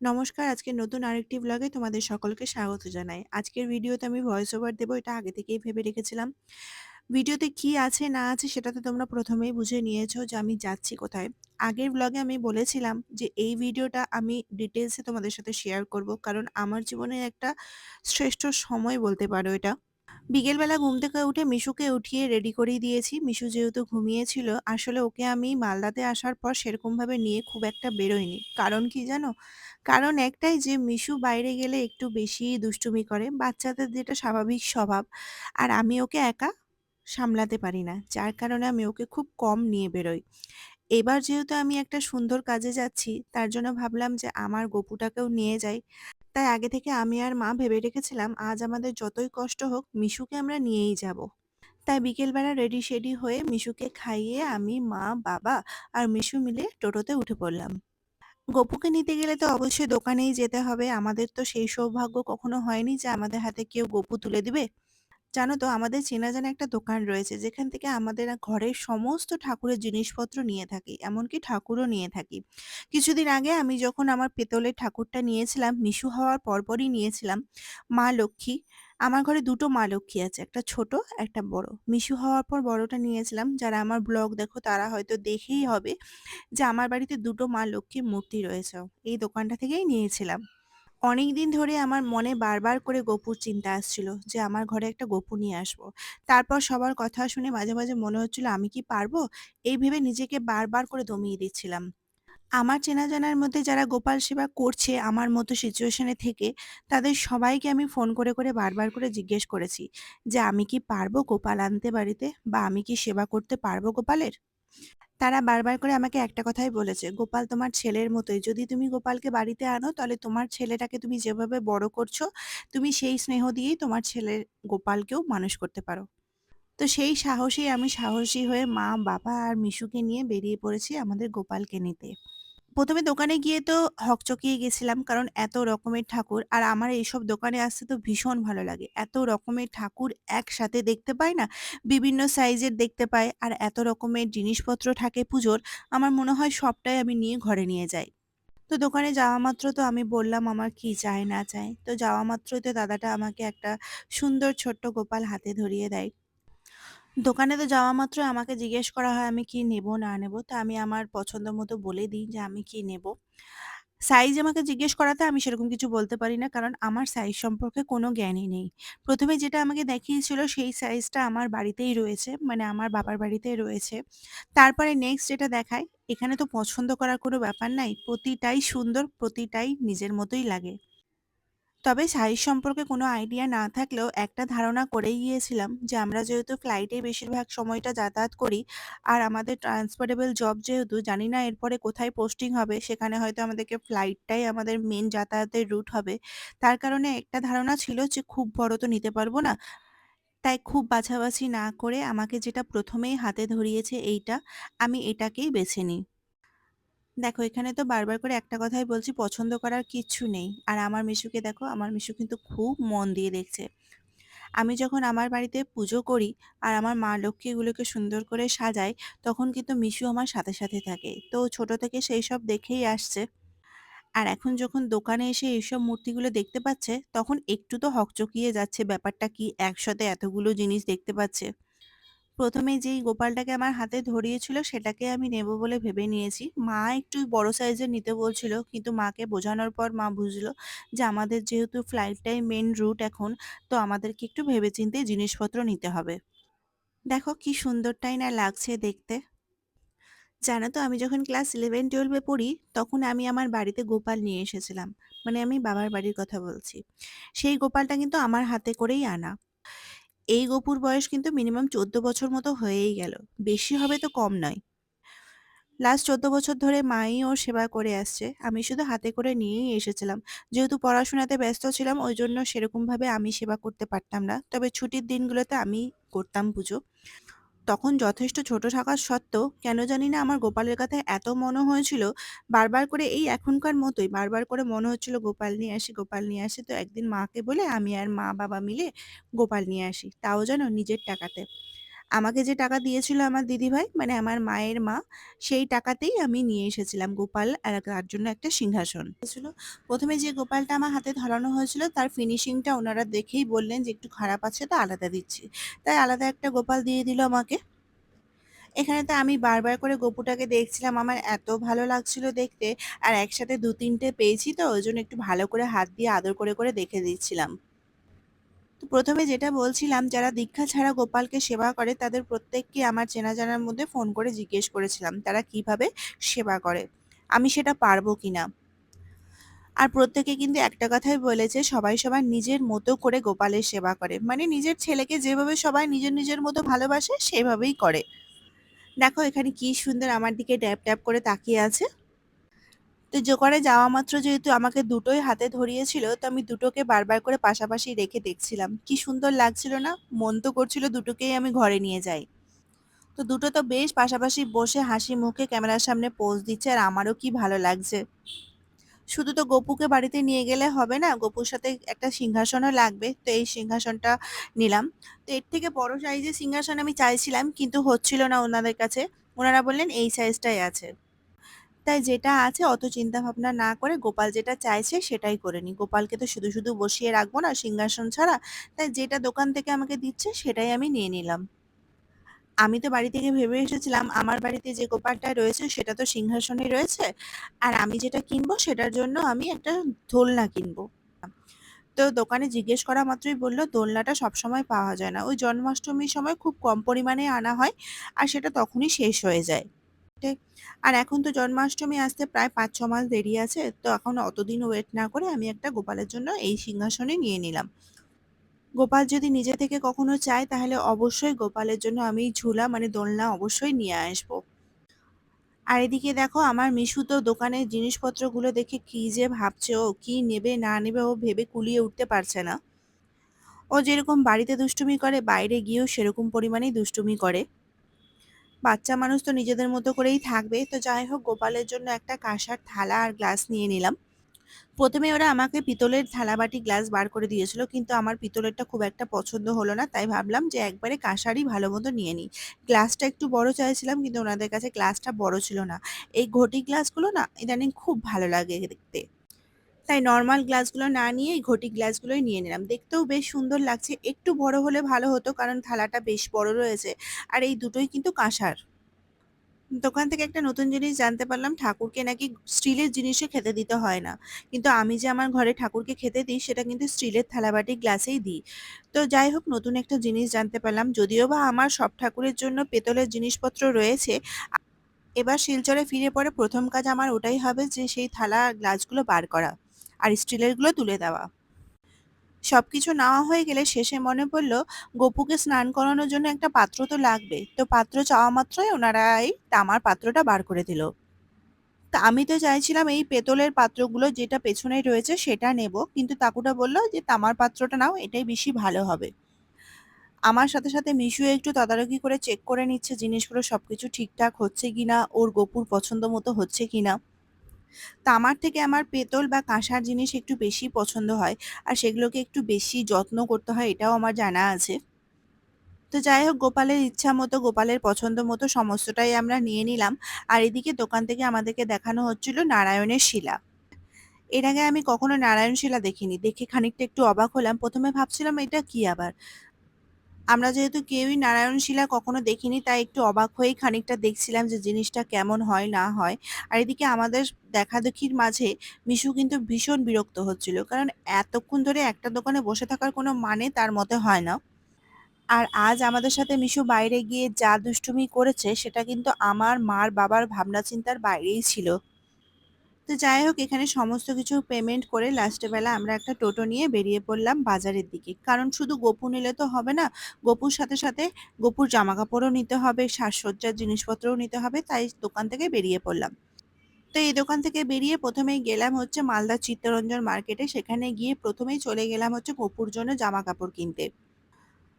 নমস্কার, আজকে নতুন আরেকটি ব্লগে তোমাদের সকলকে স্বাগত জানাই। আজকের ভিডিওতে আমি ভয়েস ওভার দেবো এটা আগে থেকেই ভেবে রেখেছিলাম। ভিডিওতে কি আছে না আছে সেটা তো তোমরা প্রথমেই বুঝে নিয়েছো যে আমি যাচ্ছি কোথায়। আগের ব্লগে আমি বলেছিলাম যে এই ভিডিওটা আমি ডিটেলসে তোমাদের সাথে শেয়ার করব কারণ আমার জীবনে একটা শ্রেষ্ঠ সময় বলতে পারো এটা। বিকেলবেলা ঘুম থেকে উঠে মিশুকে উঠিয়ে রেডি করেই দিয়েছি। মিশু যেহেতু ঘুমিয়েছিল, আসলে ওকে আমি মালদাতে আসার পর সেরকমভাবে নিয়ে খুব একটা বেরোইনি। কারণ কি জানো? কারণ একটাই যে মিশু বাইরে গেলে একটু বেশিই দুষ্টুমি করে। বাচ্চাদের যেটা স্বাভাবিক স্বভাব। আর আমি ওকে একা সামলাতে পারি না। যার কারণে আমি ওকে খুব কম নিয়ে বেরোই। এবার যেহেতু আমি একটা সুন্দর কাজে যাচ্ছি, তার জন্য ভাবলাম যে আমার গপুটাকেও নিয়ে যাই। তাই আগে থেকে আমি আর মা ভেবে রেখেছিলাম আজ আমাদের যতই কষ্ট হোক মিশুকে আমরা নিয়েই যাব। তাই বিকেলবেলা রেডি-শেডি হয়ে মিশুকে খাইয়ে আমি, মা, বাবা আর মিশু মিলে টোটোতে উঠে পড়লাম। গপুকে নিতে গেলে তো অবশ্যই দোকানেই যেতে হবে। আমাদের তো সেই সৌভাগ্য কখনো হয়নি যে আমাদের হাতে কেউ গপু তুলে দিবে। জানো তো আমাদের চেনা জানা একটা দোকান রয়েছে যেখান থেকে আমাদের ঘরের সমস্ত ঠাকুরের জিনিসপত্র নিয়ে থাকি। এমনকি ঠাকুরও নিয়ে থাকি। কিছুদিন আগে আমি যখন আমার পেতলের ঠাকুরটা নিয়েছিলাম, মিশু হওয়ার পরপরই নিয়েছিলাম। মা লক্ষ্মী। আমার ঘরে দুটো মা লক্ষ্মী আছে। একটা ছোট, একটা বড়। মিশু হওয়ার পর বড়টা নিয়েছিলাম। যারা আমার ব্লগ দেখো তারা হয়তো দেখেই হবে যে আমার বাড়িতে দুটো মা লক্ষ্মীর মূর্তি রয়েছে। এই দোকানটা থেকেই নিয়েছিলাম। অনেকদিন ধরে আমার মনে বারবার করে গপুর চিন্তা আসছিল যে আমার ঘরে একটা গপু নিয়ে আসব। তারপর সবার কথা শুনে মাঝে, মাঝে মনে হচ্ছিল আমি কি পারব? এই ভেবে নিজেকে বারবার করে দমিয়ে দিচ্ছিলাম। আমার চেনা জানার মধ্যে যারা গোপাল সেবা করছে আমার মতো সিচুয়েশন থেকে, তাদের সবাইকে আমি ফোন করে, করে বারবার করে জিজ্ঞেস করেছি যে, "আমি কি পারব গোপাল আনতে বাড়িতে? বা আমি কি সেবা করতে পারব গোপালের?" তারা বারবার করে আমাকে একটা কথাই বলেছে, "গোপাল তোমার ছেলের মতোই। যদি তুমি গোপালকে বাড়িতে আনো তাহলে তোমার ছেলেটাকে তুমি যেভাবে বড় করছ, তুমি সেই স্নেহ দিয়েই তোমার ছেলের গোপালকেও মানুষ করতে পারো।" তো সেই সাহসেই আমি সাহসী হয়ে মা, বাবা আর মিশুকে নিয়ে বেরিয়ে পড়েছি আমাদের গোপালকে নিতে। ১ম এ দোকানে গিয়ে তো হকচকিয়ে গেছিলাম। কারণ এত রকমের ঠাকুর আর আমার এইসব দোকানে আসতে তো ভীষণ ভালো লাগে। এত রকমের ঠাকুর একসাথে দেখতে পাই না? বিভিন্ন সাইজের দেখতে পাই আর এত রকমের জিনিসপত্র থাকে পুজোর, আমার মনে হয় সবটাই আমি নিয়ে ঘরে নিয়ে যাই। তো দোকানে যাওয়া মাত্র তো আমি বললাম আমার কি চাই না চাই। তো যাওয়া মাত্রই তো দাদাটা আমাকে একটা সুন্দর ছোট্ট গোপাল হাতে ধরিয়ে দেয়। দোকানে তো যাওয়া মাত্রই আমাকে জিজ্ঞেস করা হয় আমি কি নেব না নেব। তো আমি আমার পছন্দ মতো বলে দিই যে আমি কি নেব। সাইজ আমাকে জিজ্ঞেস করাতে আমি সেরকম কিছু বলতে পারি না কারণ আমার সাইজ সম্পর্কে কোনো জ্ঞানই নেই। ১ম এ যেটা আমাকে দেখিয়েছিল সেই সাইজটা আমার বাড়িতেই রয়েছে। মানে আমার বাবার বাড়িতেই রয়েছে। তারপরে নেক্সট যেটা দেখায়, এখানে তো পছন্দ করার কোনো ব্যাপার নাই। প্রতিটাই সুন্দর, প্রতিটাই নিজের মতোই লাগে। তবে সাইজ সম্পর্কে কোনো আইডিয়া না থাকলেও একটা ধারণা করেই গিয়েছিলাম যে আমরা যেহেতু ফ্লাইটে বেশিরভাগ সময়টা যাতায়াত করি, আর আমাদের ট্রান্সপোর্টেবল জব যেহেতু, জানি না এরপরে কোথায় পোস্টিং হবে, সেখানে হয়তো আমাদেরকে ফ্লাইটটাই আমাদের মেন যাতায়াতের রুট হবে। তার কারণে একটা ধারণা ছিল যে খুব বড় তো নিতে পারব না, তাই খুব বাছাবাছি না করে আমাকে যেটা প্রথমেই হাতে ধরিয়েছে এইটা, আমি এটাকেই বেছে নিই। দেখো এখানে তো বারবার করে একটা কথাই বলছি পছন্দ করার কিচ্ছু নেই। আর আমার মিশুকে দেখো, আমার মিশু কিন্তু খুব মন দিয়ে দেখছে। আমি যখন আমার বাড়িতে পুজো করি আর আমার মা লক্ষ্মী এগুলোকে সুন্দর করে সাজাই, তখন কিন্তু মিশু আমার সাথে, সাথে থাকে। তো ছোট থেকে সেই সব দেখেই আসছে। আর এখন যখন দোকানে এসে এইসব মূর্তিগুলো দেখতে পাচ্ছে, তখন একটু তো হকচকিয়ে যাচ্ছে ব্যাপারটা কি একসাথে এতগুলো জিনিস দেখতে পাচ্ছে। ১ম এ যেই গোপালটাকে আমার হাতে ধরিয়েছিল সেটাকে আমি নেব বলে ভেবে নিয়েছি। মা একটু বড় সাইজের নিতে বলছিল। কিন্তু মাকে বোঝানোর পর মা বুঝলো যে আমাদের যেহেতু ফ্লাইটটাই মেন রুট এখন, তো আমাদেরকে একটু ভেবেচিন্তে জিনিসপত্র নিতে হবে। দেখো কি সুন্দরটাই না লাগছে দেখতে। জানো তো আমি যখন ক্লাস ইলেভেন টুয়েলভে পড়ি, তখন আমি আমার বাড়িতে গোপাল নিয়ে এসেছিলাম। মানে আমি বাবার বাড়ির কথা বলছি। সেই গোপালটা কিন্তু আমার হাতে করেই আনা। এই গপুর বয়স কিন্তু মিনিমাম ১৪ বছর মতো হয়েই গেল। বেশি হবে তো কম নয়। লাস্ট ১৪ বছর ধরে মাই ওর সেবা করে আসছে। আমি শুধু হাতে করে নিয়েই এসেছিলাম। যেহেতু পড়াশোনাতে ব্যস্ত ছিলাম, ওই জন্য সেরকমভাবে আমি সেবা করতে পারতাম না। তবে ছুটির দিনগুলোতে আমি করতাম পুজো। তখন যথেষ্ট ছোট থাকা সত্ত্বেও কেন জানি না আমার গোপালের কথা এত মনে হয়েছিল, বারবার করে এই এখনকার মতোই বারবার করে মনে হচ্ছিল গোপাল নিয়ে আসি, গোপাল নিয়ে আসি। তো একদিন মাকে বলে আমি আর মা-বাবা মিলে গোপাল নিয়ে আসি। তাও যেন নিজের টাকাতে। আমাকে যে টাকা দিয়েছিল আমার দিদিভাই মানে আমার মায়ের মা, সেই টাকাতেই আমি নিয়ে এসেছিলাম গোপাল আর তার জন্য একটা সিংহাসন। ছিল। প্রথমে যে গোপালটা আমার হাতে ধরানো হয়েছিল তার ফিনিশিংটা ওনারা দেখেই বললেন যে, "একটু খারাপ আছে তা আলাদা দিচ্ছি।" তাই আলাদা একটা গোপাল দিয়ে দিল আমাকে। এখানে তো আমি বারবার করে গপুটাকে দেখছিলাম। আমার এত ভালো লাগছিল দেখতে আর একসাথে দু তিনটে পেয়েছি তো ওইজন্য একটু ভালো করে হাত দিয়ে আদর করে, করে দেখে দিচ্ছিলাম। তো ১ম এ যেটা বলছিলাম যারা দীক্ষা ছাড়া গোপালকে সেবা করে তাদের প্রত্যেককে আমার চেনা জানার মধ্যে ফোন করে জিজ্ঞেস করেছিলাম তারা কীভাবে সেবা করে। আমি সেটা পারব কিনা। আর প্রত্যেকে কিন্তু একটা কথাই বলেছে সবাই সবার নিজের মতো করে গোপালের সেবা করে। মানে নিজের ছেলেকে যেভাবে সবাই নিজের, নিজের মতো ভালোবাসে সেভাবেই করে। দেখো এখানে কি সুন্দর আমার দিকে ড্যাব ড্যাব করে তাকিয়ে আছে। তো জোকারে যাওয়া মাত্র যেহেতু আমাকে দুটোই হাতে ধরিয়েছিল তো আমি দুটোকে বারবার করে পাশাপাশি রেখে দেখছিলাম। কি সুন্দর লাগছিল না? মন তো করছিল দুটোকেই আমি ঘরে নিয়ে যাই। তো দুটো তো বেশ পাশাপাশি বসে হাসি মুখে ক্যামেরার সামনে পোজ দিচ্ছে আর আমারও কি ভালো লাগছে। শুধু তো গপুকে বাড়িতে নিয়ে গেলে হবে না, গপুর সাথে একটা সিংহাসনও লাগবে। তো এই সিংহাসনটা নিলাম। তো এর থেকে বড় সাইজের সিংহাসন আমি চাইছিলাম কিন্তু হচ্ছিল না ওনাদের কাছে। ওনারা বললেন এই সাইজটাই আছে। তাই যেটা আছে অত চিন্তা ভাবনা না করে গোপাল যেটা চাইছে সেটাই করে নিই। গোপালকে তো শুধু, শুধু বসিয়ে রাখব না সিংহাসন ছাড়া। তাই যেটা দোকান থেকে আমাকে দিচ্ছে সেটাই আমি নিয়ে নিলাম। আমি তো বাড়ি থেকে ভেবে এসেছিলাম আমার বাড়িতে যে গোপালটা রয়েছে সেটা তো সিংহাসনেই রয়েছে। আর আমি যেটা কিনবো সেটার জন্য আমি একটা দোলনা কিনবো। তো দোকানে জিজ্ঞেস করা মাত্রই বলল দোলনাটা সবসময় পাওয়া যায় না। ওই জন্মাষ্টমীর সময় খুব কম পরিমাণে আনা হয় আর সেটা তখনই শেষ হয়ে যায়। আর এখন তো জন্মাষ্টমী আসতে প্রায় ৫-৬ মাস দেরি আছে। তো এখন অতদিন ওয়েট না করে আমি একটা গোপালের জন্য এই সিংহাসনে নিয়ে নিলাম। গোপাল যদি নিজে থেকে কখনো চায়, তাহলে অবশ্যই গোপালের জন্য আমি ঝুলা মানে দোলনা অবশ্যই নিয়ে আসব। আর এদিকে দেখো, আমার মিশু তো দোকানের জিনিসপত্রগুলো দেখে কি যে ভাবছে, ও কি নেবে, না নেবে, ও ভেবে কুলিয়ে উঠতে পারছে না। ও যেরকম বাড়িতে দুষ্টুমি করে, বাইরে গিয়েও সেরকম পরিমাণেই দুষ্টুমি করে। বাচ্চা মানুষ তো নিজেদের মতো করেই থাকবে। তো যাই হোক গোপালের জন্য একটা কাঁসার থালা আর গ্লাস নিয়ে নিলাম। প্রথমে ওরা আমাকে পিতলের থালা-বাটি, গ্লাস বার করে দিয়েছিল। কিন্তু আমার পিতলেরটা খুব একটা পছন্দ হলো না। তাই ভাবলাম যে একবারে কাঁসারই ভালো মতো নিয়ে নিই। গ্লাসটা একটু বড় চাইছিলাম কিন্তু ওনাদের কাছে গ্লাসটা বড় ছিল না। এই ঘটি গ্লাসগুলো না ইদানিং খুব ভালো লাগে দেখতে। তাই নর্মাল গ্লাসগুলো না নিয়ে এই ঘটি গ্লাসগুলোই নিয়ে নিলাম। দেখতেও বেশ সুন্দর লাগছে। একটু বড় হলে ভালো হতো কারণ থালাটা বেশ বড় রয়েছে। আর এই দুটোই কিন্তু কাঁসার। দোকান থেকে একটা নতুন জিনিস জানতে পারলাম, ঠাকুরকে নাকি স্টিলের জিনিসে খেতে দিতে হয় না। কিন্তু আমি যে আমার ঘরে ঠাকুরকে খেতে দিই, সেটা কিন্তু স্টিলের থালাবাটি গ্লাসেই দিই। তো যাই হোক, নতুন একটা জিনিস জানতে পারলাম। যদিও বা আমার সব ঠাকুরের জন্য পেতলের জিনিসপত্র রয়েছে। এবার শিলচরে ফিরে পরে প্রথম কাজ আমার ওটাই হবে যে সেই থালা গ্লাসগুলো বার করা। আর স্টিলেরগুলো তুলে দেওয়া। সবকিছু নেওয়া হয়ে গেলে শেষে মনে পড়ল গপুকে স্নান করানোর জন্য একটা পাত্র তো লাগবে। তো পাত্র চাওয়া মাত্রই ওনারা এই তামার পাত্রটা বার করে দিল। তা আমি তো চাইছিলাম এই পেতলের পাত্রগুলো যেটা পেছনে রয়েছে সেটা নেব। কিন্তু তাকুটা বলল যে তামার পাত্রটা নাও এটাই বেশি ভালো হবে। আমার সাথে, সাথে মিশুও একটু তদারকি করে চেক করে নিচ্ছে জিনিসগুলো সবকিছু ঠিকঠাক হচ্ছে কিনা, ওর গপুর পছন্দ মতো হচ্ছে কিনা। তামার থেকে আমার পেতল বা কাঁসার জিনিস একটু বেশি পছন্দ হয়। আর সেগুলোকে একটু বেশি যত্ন করতে হয়, এটাও আমার জানা আছে। তো যাই হোক, গোপালের ইচ্ছা মতো, গোপালের পছন্দ মতো সমস্তটাই আমরা নিয়ে নিলাম। আর এদিকে দোকান থেকে আমাদেরকে দেখানো হচ্ছিল নারায়ণের শিলা। এর আগে আমি কখনো নারায়ণ শিলা দেখিনি। দেখে খানিকটা একটু অবাক হলাম। প্রথমে ভাবছিলাম, এটা কি আবার? আমরা যেহেতু কেউই নারায়ণ শিলা কখনো দেখিনি, তাই একটু অবাক হয়েই খানিকটা দেখছিলাম যে জিনিসটা কেমন হয়, না হয়। আর এদিকে আমাদের দেখাদেখির মাঝে মিশু কিন্তু ভীষণ বিরক্ত হচ্ছিল। কারণ এতক্ষণ ধরে একটা দোকানে বসে থাকার কোনো মানে তার মতে হয় না। আর আজ আমাদের সাথে মিশু বাইরে গিয়ে যা দুষ্টুমি করেছে, সেটা কিন্তু আমার মার বাবার ভাবনা চিন্তার বাইরেই ছিল। তো যাই হোক এখানে সমস্ত কিছু পেমেন্ট করে লাস্টের বেলা আমরা একটা টোটো নিয়ে বেরিয়ে পড়লাম বাজারের দিকে। কারণ শুধু গপু নিলে তো হবে না। গপুর সাথে, সাথে গপুর জামাকাপড়ও নিতে হবে, সাজসজ্জার জিনিসপত্রও নিতে হবে। তাই দোকান থেকে বেরিয়ে পড়লাম। তো এই দোকান থেকে বেরিয়ে প্রথমেই গেলাম হচ্ছে মালদা চিত্তরঞ্জন মার্কেটে। সেখানে গিয়ে প্রথমেই চলে গেলাম হচ্ছে গপুর জন্য জামা কাপড় কিনতে।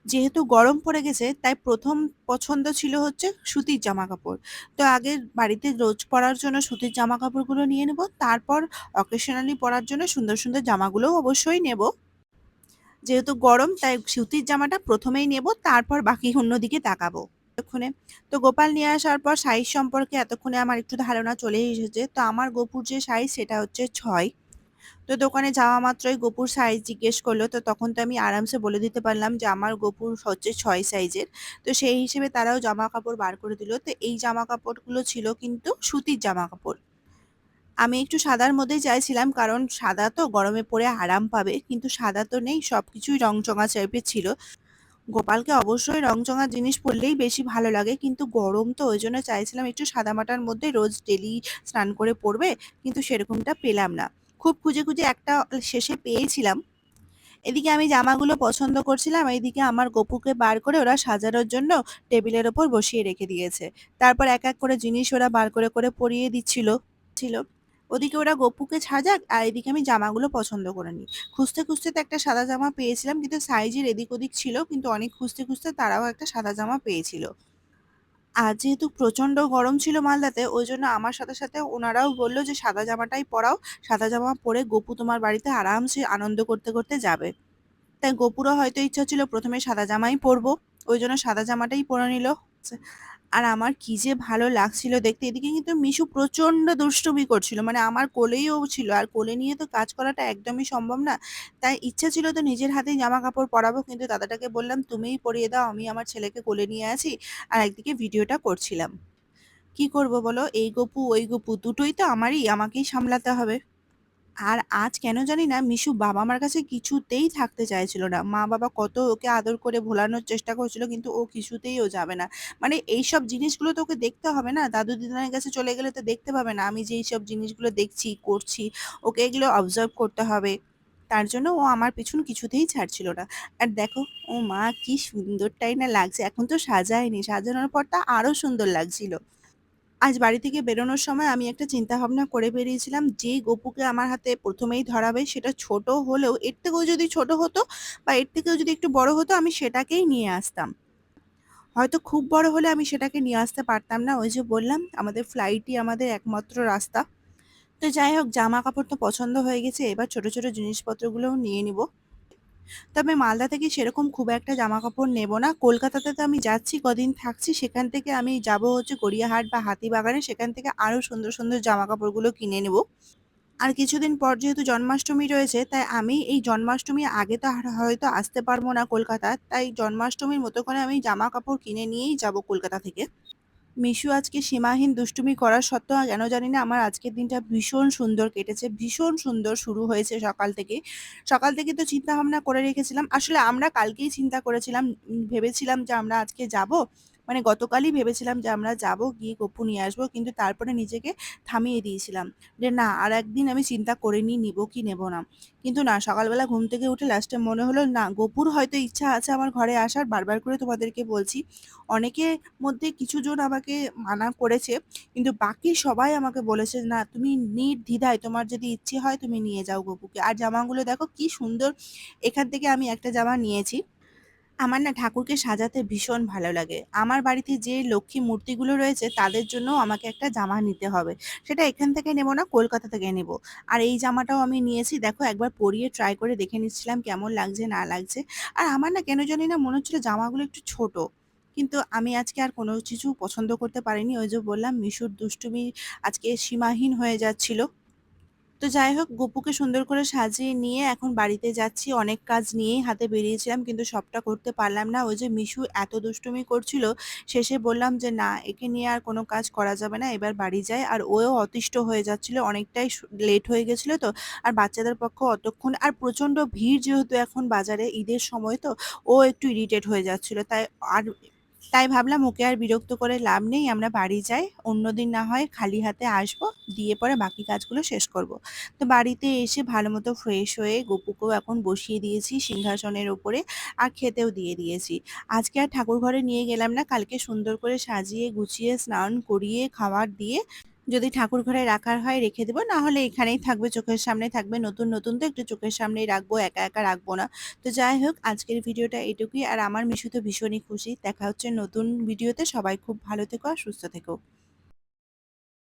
যেহেতু গরম পড়ে গেছে তাই প্রথম পছন্দ ছিল হচ্ছে সুতির জামাকাপড়। তো আগে বাড়িতে রোজ পরার জন্য সুতির জামা কাপড়গুলো নিয়ে নেব। তারপর অকেশনালি পরার জন্য সুন্দর, সুন্দর জামাগুলোও অবশ্যই নেব। যেহেতু গরম তাই সুতির জামাটা প্রথমেই নেব তারপর বাকি অন্যদিকে তাকাবো এতক্ষণে তো গোপাল নিয়ে আসার পর সাইজ সম্পর্কে এতক্ষণে আমার একটু ধারণা চলে এসেছে তো আমার গোপুর যে সাইজ সেটা হচ্ছে ছয় তো দোকানে যাওয়া মাত্রই গোপুর সাইজ জিজ্ঞেস করল। তো তখন তো আমি আরামসে বলে দিতে পারলাম যে, আমার গোপুর হচ্ছে ছয় সাইজের তো সেই হিসেবে তারাও জামা কাপড় বার করে দিল। তো এই জামা কাপড়গুলো ছিল কিন্তু সুতির জামা কাপড় আমি একটু সাদার মধ্যেই চাইছিলাম কারণ সাদা তো গরমে পরে আরাম পাবে, কিন্তু সাদা তো নেই সব কিছুই রংচঙা টাইপের ছিল। গোপালকে অবশ্যই রংচঙা জিনিস পরলেই বেশি ভালো লাগে, কিন্তু গরম তো, ওই জন্য চাইছিলাম একটু সাদামাটার মধ্যে রোজ ডেলি স্নান করে পরবে, কিন্তু সেরকমটা পেলাম না। খুব খুঁজে খুঁজে একটা শেষে পেয়েছিলাম। এদিকে আমি জামাগুলো পছন্দ করছিলাম এইদিকে আমার গপুকে বার করে ওরা সাজানোর জন্য টেবিলের ওপর বসিয়ে রেখে দিয়েছে। তারপর এক এক করে জিনিস ওরা বার করে করে পরিয়ে দিচ্ছিল, ছিল। ওদিকে ওরা গপুকে সাজাক, আর এদিকে আমি জামাগুলো পছন্দ করে নিই। খুঁজতে খুঁজতে তো একটা সাদা জামা পেয়েছিলাম, কিন্তু সাইজের এদিক ওদিক ছিল, কিন্তু অনেক খুঁজতে খুঁজতে তারাও একটা সাদা জামা পেয়েছিল। আর যেহেতু প্রচণ্ড গরম ছিল মালদাতে, ওই জন্য আমার সাথে সাথে ওনারাও বলল যে, সাদা জামাটাই পরাও। সাদা জামা পরে গপু তোমার বাড়িতে আরামসে আনন্দ করতে করতে যাবে। তাই গপুরও হয়তো ইচ্ছা ছিল, প্রথমে সাদা জামাই পরবো। ওই জন্য সাদা জামাটাই পরে নিল। আর আমার কি যে ভালো লাগছিল দেখতে। এদিকে কিন্তু মিশু প্রচণ্ড দুষ্টুমি করছিল মানে আমার কোলেই ও ছিল আর কোলে নিয়ে তো কাজ করাটা একদমই সম্ভব না। তাই ইচ্ছা ছিল তো নিজের হাতেই জামা কাপড় পরাবো, কিন্তু দাদাটাকে বললাম, তুমিই পরিয়ে দাও, আমি আমার ছেলেকে কোলে নিয়ে আছি আর একদিকে ভিডিওটা করছিলাম। কি করব বলো? এই গপু, ওই গপু, দুটোই তো আমারই, আমাকেই সামলাতে হবে। আর আজ কেন জানি না মিশু বাবা মার কাছে কিছুতেই থাকতে চাইছিল না। মা বাবা কত ওকে আদর করে ভোলানোর চেষ্টা করছিল কিন্তু ও কিছুতেই ও যাবে না। মানে এই সব জিনিসগুলো তো ওকে দেখতে হবে না। দাদু দিদানের কাছে চলে গেলে তো দেখতে পাবে না। আমি যে এইসব জিনিসগুলো দেখছি, করছি, ওকে এগুলো অবজার্ভ করতে হবে। তার জন্য ও আমার পিছন কিছুতেই ছাড়ছিল না। আর দেখো, ও মা কি সুন্দরটাই না লাগছে। এখন তো সাজায়নি। সাজানোর পর তা আরও সুন্দর লাগছিল। আজ বাড়ি থেকে বেরোনোর সময় আমি একটা চিন্তা ভাবনা করে বেরিয়েছিলাম, যে গপুকে আমার হাতে প্রথমেই ধরাবে সেটা ছোট হলেও এর থেকেও যদি ছোট হতো বা এর থেকেও যদি একটু বড় হতো আমি সেটাকেই নিয়ে আসতাম। হয়তো খুব বড় হলে আমি সেটাকে নিয়ে আসতে পারতাম না, ওই যে বললাম, আমাদের ফ্লাইটই আমাদের একমাত্র রাস্তা। তো যাই হোক জামা কাপড় তো পছন্দ হয়ে গেছে, এবার ছোট ছোট জিনিসপত্রগুলোও নিয়ে নিব। তবে মালদা থেকে সেরকম খুব একটা জামা কাপড় নেব না। কলকাতাতে তো আমি যাচ্ছি, কদিন থাকছি, সেখান থেকে আমি যাব হচ্ছে গড়িয়াহাট বা হাতিবাগানে, সেখান থেকে আরও সুন্দর সুন্দর জামা কাপড়গুলো কিনে নেব। আর কিছুদিন পর যেহেতু জন্মাষ্টমী রয়েছে, তাই আমি এই জন্মাষ্টমী আগে তো হয়তো আসতে পারব না কলকাতা তাই জন্মাষ্টমীর মতো করে আমি জামা কাপড় কিনে নিয়েই যাব কলকাতা থেকে। মিশু আজকে সীমাহীন দুষ্টুমি করার সত্ত্বেও কেন জানি না আমার আজকের দিনটা ভীষণ সুন্দর কেটেছে, ভীষণ সুন্দর শুরু হয়েছে সকাল থেকে। সকাল থেকে তো চিন্তা ভাবনা করে রেখেছিলাম। আসলে আমরা কালকেই চিন্তা করেছিলাম ভেবেছিলাম যে আমরা আজকে যাব। মানে গতকালই ভেবেছিলাম যে আমরা যাব, গিয়ে গপু নিয়ে আসব, কিন্তু তারপরে নিজেকে থামিয়ে দিয়েছিলাম যে না, আর একদিন আমি চিন্তা করে নিই নিবো কি নেব না। কিন্তু না, সকালবেলা ঘুম থেকে উঠে লাস্টে মনে হলো না গপুর হয়তো ইচ্ছা আছে আমার ঘরে আসার, বারবার করে তোমাদেরকে বলছি। অনেকের মধ্যে কিছুজন আমাকে মানা করেছে, কিন্তু বাকি সবাই আমাকে বলেছে না, তুমি নির্দ্বিধায় তোমার যদি ইচ্ছে হয় তুমি নিয়ে যাও গপুকে আর জামাগুলো দেখো কি সুন্দর, এখান থেকে আমি একটা জামা নিয়েছি। আমার না ঠাকুরকে সাজাতে ভীষণ ভালো লাগে। আমার বাড়িতে যে লক্ষ্মী মূর্তিগুলো রয়েছে, তাদের জন্য আমাকে একটা জামা নিতে হবে। সেটা এখান থেকে নেব না, কলকাতা থেকে নেব। আর এই জামাটাও আমি নিয়েছি, দেখো একবার পরিয়ে ট্রাই করে দেখে নিচ্ছিলাম কেমন লাগছে, না লাগছে। আর আমার না কেন জানি না মনে হচ্ছিল জামাগুলো একটু ছোট। কিন্তু আমি আজকে আর কোনো কিছু পছন্দ করতে পারিনি। ওই যে বললাম, মিশুর দুষ্টুমি আজকে সীমাহীন হয়ে যাচ্ছিল। তো যাই হোক, গপুকে সুন্দর করে সাজিয়ে নিয়ে এখন বাড়িতে যাচ্ছি। অনেক কাজ নিয়েই হাতে বেরিয়েছিলাম, কিন্তু সবটা করতে পারলাম না। ওই যে মিশু এত দুষ্টুমি করছিল, শেষে বললাম যে, না, একে নিয়ে আর কোনো কাজ করা যাবে না, এবার বাড়ি যাই। আর ওও অতিষ্ঠ হয়ে যাচ্ছিল, অনেকটাই লেট হয়ে গেছিল তো। আর বাচ্চাদের পক্ষে অতক্ষণ, আর প্রচণ্ড ভিড় যেহেতু এখন বাজারে ঈদের সময় তো, ও একটু ইরিটেট হয়ে যাচ্ছিল। তাই আর তাই ভাবলাম ওকে আর বিরক্ত করে লাভ নেই, আমরা বাড়ি যাই অন্যদিন না হয় খালি হাতে আসব, দিয়ে পরে বাকি কাজগুলো শেষ করব। তো বাড়িতে এসে ভালো মতো ফ্রেশ হয়ে গপুকেও এখন বসিয়ে দিয়েছি সিংহাসনের ওপরে আর খেতেও দিয়ে দিয়েছি আজকে আর ঠাকুর ঘরে নিয়ে গেলাম না, কালকে সুন্দর করে সাজিয়ে গুছিয়ে স্নান করিয়ে খাবার দিয়ে যদি ঠাকুর ঘরে রাখার হয় রেখে দেবো, না হলে এখানেই থাকবে, চোখের সামনে থাকবে। নতুন নতুন তো একটু চোখের সামনেই রাখব, একা একা রাখব না। তো যাই হোক, আজকের ভিডিওটা এটুকুই। আর আমার মিশু তো ভীষণই খুশি। দেখা হচ্ছে নতুন ভিডিওতে। সবাই খুব ভালো থেকো আর সুস্থ থেকো।